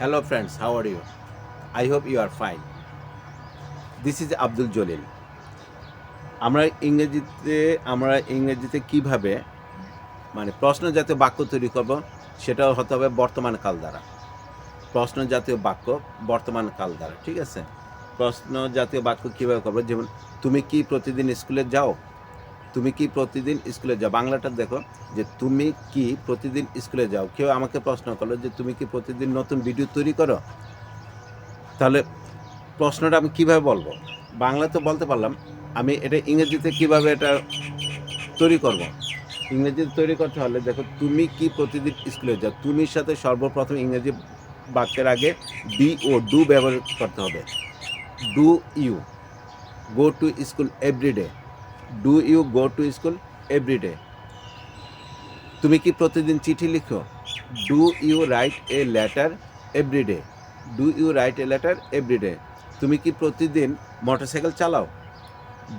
Hello, friends. How are you? I hope you are fine. This is Abdul Jalil আমরা ইংরেজিতে আমরা ইংরেজিতে কীভাবে মানে প্রশ্ন জাতীয় বাক্য তৈরি করব সেটাও হতে হবে বর্তমান কাল দ্বারা প্রশ্ন জাতীয় বাক্য বর্তমান কাল দ্বারা ঠিক আছে প্রশ্ন জাতীয় বাক্য কীভাবে করব যেমন তুমি কি প্রতিদিন স্কুলে যাও তুমি কি প্রতিদিন স্কুলে যাও? বাংলাটা দেখো, যে তুমি কি প্রতিদিন স্কুলে যাও? কেউ আমাকে প্রশ্ন করল যে তুমি কি প্রতিদিন নতুন ভিডিও তৈরি করো? তাহলে প্রশ্নটা আমি কীভাবে বলব? বাংলা তো বলতে পারলাম, আমি এটা ইংরেজিতে কীভাবে এটা তৈরি করব? ইংরেজিতে তৈরি করতে হলে দেখো, তুমি কি প্রতিদিন স্কুলে যাও? তুমির সাথে সর্বপ্রথম ইংরেজি বাক্যের আগে ডি ও ডু ব্যবহার করতে হবে। Do you go to school every day do you go to school every day তুমি কি প্রতিদিন চিঠি লিখো? Do you write a letter every day do you write a letter every day তুমি কি প্রতিদিন মোটরসাইকেল চালাও?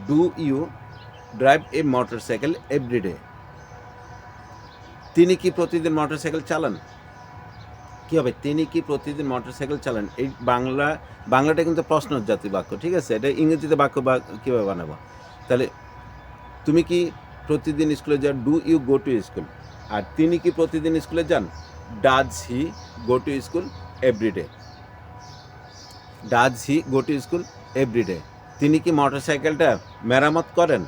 Do you drive a motorcycle every day তিনি কি প্রতিদিন মোটরসাইকেল চালান? কী হবে? তিনি কি প্রতিদিন মোটরসাইকেল চালান? এই বাংলা, বাংলাটা কিন্তু প্রশ্ন জাতি বাক্য, ঠিক আছে? এটা ইংরেজিতে বাক্য বা কীভাবে বানাবো? তাহলে তুমি কি প্রতিদিন স্কুলে যান do you go to school আর তিনি কি প্রতিদিন স্কুলে যান? Does he go to school every day does he go to school every day তিনি কি মোটরসাইকেলটা মেরামত করেন?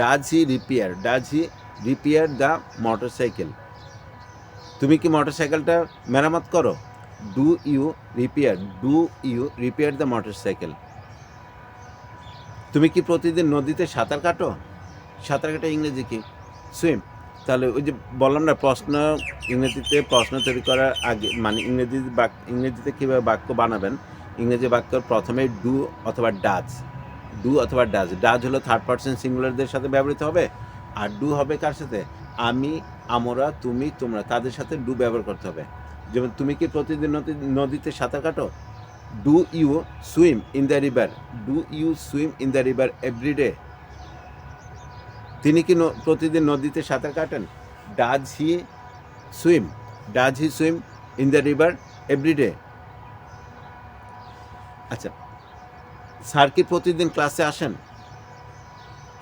Does he repair does he repair the motorcycle তুমি কি মোটরসাইকেলটা মেরামত করো? Do you repair do you repair the motorcycle তুমি কি প্রতিদিন নদীতে সাঁতার কাটো? সাঁতার কাটা ইংরেজি কি? সুইম তাহলে ওই যে বললাম না, প্রশ্ন ইংরেজিতে প্রশ্ন তৈরি করার আগে মানে ইংরেজি বাক, ইংরেজিতে কীভাবে বাক্য বানাবেন? ইংরেজি বাক্য প্রথমে ডু অথবা ডাজ ডু অথবা ডাজ ডাজ হলো থার্ড পার্সন সিঙ্গুলারদের সাথে ব্যবহৃত হবে, আর ডু হবে কার সাথে? আমি, আমরা, তুমি, তোমরা, তাদের সাথে ডু ব্যবহার করতে হবে। যেমন, তুমি কি প্রতিদিন নদী, নদীতে সাঁতার কাটো? Do you swim in the river do you swim in the river every day তিনি কি প্রতিদিন নদীতে সাঁতার কাটেন? Does he swim. Does he swim in the river every day আচ্ছা স্যার কি প্রতিদিন ক্লাসে আসেন?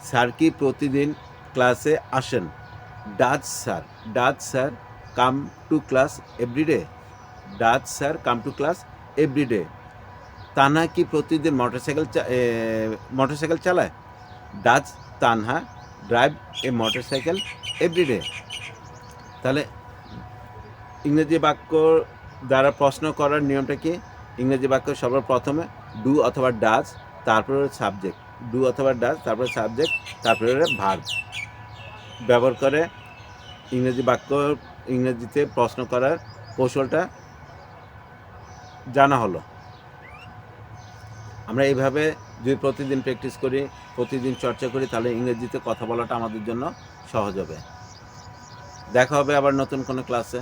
স্যার কি প্রতিদিন ক্লাসে আসেন? Does sir does sir come to class every day does sir come to class every day Tanha কি প্রতিদিন মোটরসাইকেল মোটরসাইকেল চালায়? Does Tanha drive a motorcycle every day তাহলে ইংরেজি বাক্য দ্বারা প্রশ্ন করার নিয়মটা কি? ইংরেজি বাক্য সর্বপ্রথমে ডু অথবা ডাজ তারপরে সাবজেক্ট ডু অথবা ডাজ তারপরে সাবজেক্ট তারপরে ভার্ব ব্যবহার করে ইংরেজি বাক্য ইংরেজিতে প্রশ্ন করার কৌশলটা জানা হলো। আমরা এইভাবে যদি প্রতিদিন প্র্যাকটিস করি, প্রতিদিন চর্চা করি, তাহলে ইংরেজিতে কথা বলাটা আমাদের জন্য সহজ হবে। দেখা হবে আবার নতুন কোনো ক্লাসে